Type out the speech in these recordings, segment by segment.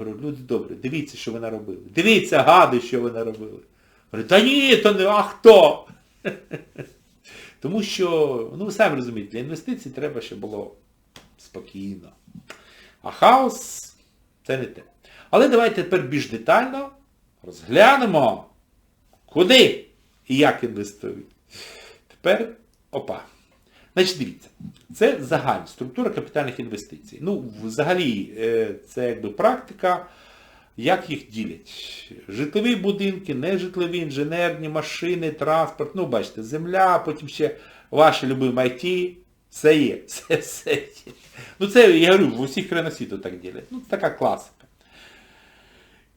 Говорю, люди добрі, дивіться, що ви наробили. Дивіться, гади, що ви наробили. Говорю, та ні, то не, а хто? Тому що, ну ви самі розумієте, для інвестицій треба, щоб було спокійно. А хаос це не те. Але давайте тепер більш детально розглянемо, куди і як інвестують. Тепер, опа. Значить, дивіться, це загальна структура капітальних інвестицій. Ну, взагалі, е, це якби практика, як їх ділять. Житлові будинки, нежитлові, інженерні, машини, транспорт, ну, бачите, земля, потім ще ваше любиме IT, все є, все, все є. Ну це, я говорю, в усіх країнах світу так ділять. Ну, це така класика.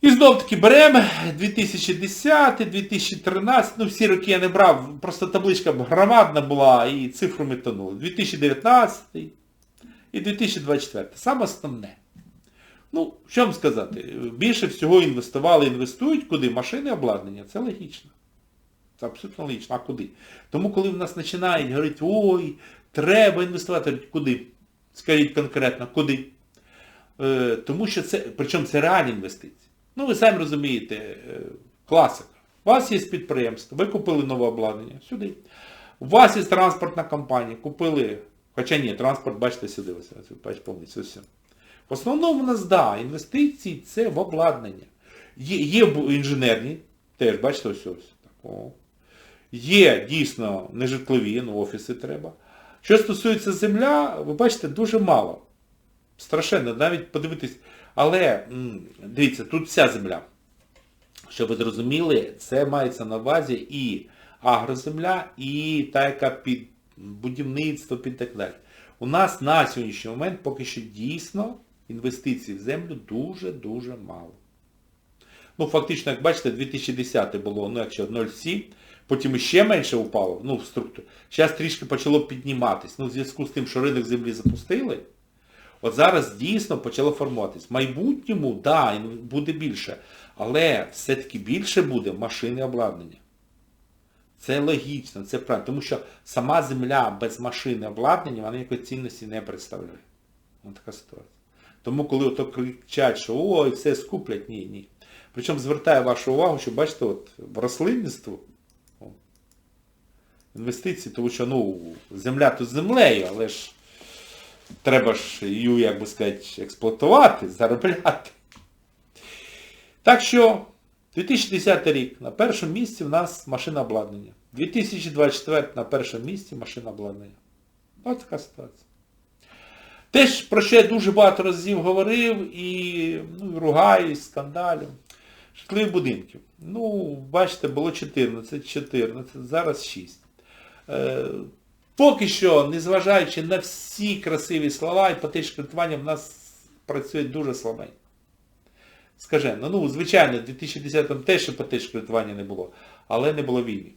І знов таки беремо 2010, 2013, ну всі роки я не брав, просто табличка громадна була і цифрами тонули. 2019 і 2024. Саме основне. Ну, що вам сказати, більше всього інвестували, інвестують куди? Машини обладнання, це логічно. Це абсолютно логічно. А куди? Тому коли в нас починають говорити, ой, треба інвестувати, куди? Скажіть конкретно, куди? Е, тому що це, причому це реальні інвестиції. Ну, ви самі розумієте, е, класика. У вас є підприємство, ви купили нове обладнання, сюди. У вас є транспортна компанія, купили, хоча ні, транспорт, бачите, сюди, ось, повністю все. В основному у нас, да, інвестиції це в обладнання. Є, є інженерні, теж, бачите, ось ось. Так. Є дійсно нежитлові, ну офіси треба. Що стосується земля, ви бачите, дуже мало. Страшенно, навіть подивитись. Але, дивіться, тут вся земля. Щоб ви зрозуміли, це мається на увазі і агроземля, і та, яка під будівництво, під так далі. У нас на сьогоднішній момент поки що дійсно інвестицій в землю дуже-дуже мало. Ну, фактично, як бачите, 2010 було, ну, якщо 0,7, потім ще менше упало, ну, в структурі. Зараз трішки почало підніматись. Ну, в зв'язку з тим, що ринок землі запустили, от зараз дійсно почало формуватись. В майбутньому, да, буде більше, але все-таки більше буде машини обладнання. Це логічно, це правильно, тому що сама земля без машини обладнання, вона ніякої цінності не представляє. Ось така ситуація. Тому коли ото кричать, що ой, все скуплять, ні, ні. Причому звертаю вашу увагу, що бачите, от в рослинництво інвестиції, тому що ну, земля тут землею, але ж треба ж її, як би сказати, експлуатувати, заробляти. Так що 2010 рік на першому місці в нас машина обладнання. 2024 на першому місці машина обладнання. Ось така ситуація. Теж, про що я дуже багато разів говорив і ну, ругаюсь, скандалю. Житлові будинків. Ну, бачите, було 14, 14, зараз 6. Поки що, незважаючи на всі красиві слова, іпотечне кредитування в нас працює дуже слабенько. Скажено, ну, звичайно, в 2010-му теж іпотечне кредитування не було, але не було війни.